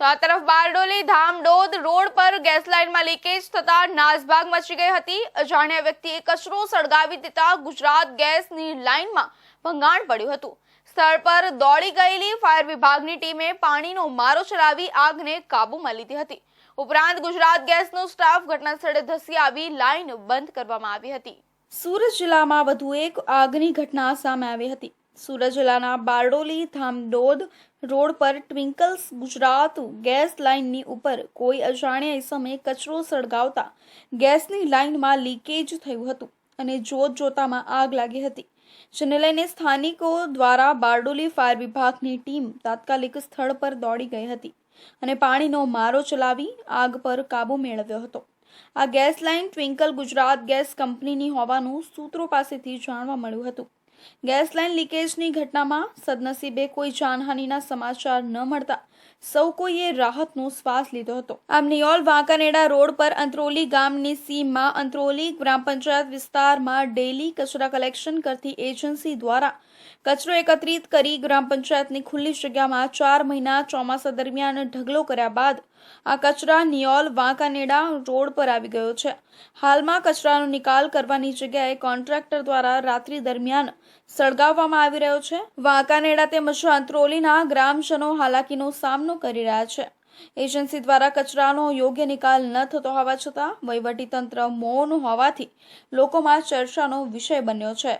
તો આ તરફ બારડોલી ધામડોદ રોડ પર ગેસ લાઇનમાં લીકેજ થતા નાસભાગ મચી ગઈ હતી. અજાણ્યા વ્યક્તિએ કચરો સળગાવી દેતા ગુજરાત ગેસની લાઇનમાં ભંગાણ પડ્યું હતું. સ્થળ પર દોડી ગયેલી ફાયર વિભાગની ટીમે પાણીનો મારો ચલાવી આગને કાબૂમાં લીધી હતી. ઉપરાંત ગુજરાત ગેસનો સ્ટાફ ઘટના સ્થળે ધસી આવી લાઇન બંધ કરવામાં આવી હતી. સુરત જિલ્લામાં વધુ એક આગની ઘટના સામે આવી હતી. સુરત જિલ્લાના બારડોલી ધામડોદ રોડ પર ટ્વિંકલ્સ ગુજરાત ગેસ લાઇનની ઉપર કોઈ અજાણ્યા સમયે કચરો સળગાવતા ગેસની લાઇનમાં લીકેજ થયું હતું અને જોત જોતામાં આગ લાગી હતી. જેને લઈને સ્થાનિકો દ્વારા બારડોલી ફાયર વિભાગની ટીમ તાત્કાલિક સ્થળ પર દોડી ગઈ હતી અને પાણીનો મારો ચલાવી આગ પર કાબુ મેળવ્યો હતો. આ gas line Twinkle Gujarat gas કંપનીની હોવાનું સૂત્રો પાસેથી જાણવા મળ્યું હતું. ગેસ લાઇન લીકેજની ઘટનામાં સદનસીબે કોઈ જાનહાનિના સમાચાર ન મળતા સૌ કોઈએ રાહતનો શ્વાસ લીધો હતો. આમ નિયોલ વાંકાનેડા રોડ પર અંત્રોલી ગામની સીમમાં અંત્રોલી ગ્રામ પંચાયત વિસ્તારમાં ડેલી કચરા કલેક્શન કરતી એજન્સી દ્વારા કચરો એકત્રિત કરી ગ્રામ પંચાયતની ખુલ્લી જગ્યામાં ચાર મહિના ચોમાસા દરમિયાન ઢગલો કર્યા બાદ આ કચરા નિયોલ વાંકાનેડા રોડ પર આવી ગયો છે. હાલમાં કચરાનો નિકાલ કરવાની જગ્યાએ કોન્ટ્રાક્ટર દ્વારા રાત્રિ દરમિયાન સળગાવવામાં આવી રહ્યો છે. વાંકાનેડા તેમજ અંત્રોલીના ગ્રામજનો હાલાકીનો સામનો કરી રહ્યા છે. એજન્સી દ્વારા કચરાનો યોગ્ય નિકાલ ન થતો હોવા છતાં વહીવટીતંત્ર મૌન હોવાથી લોકોમાં ચર્ચાનો વિષય બન્યો છે.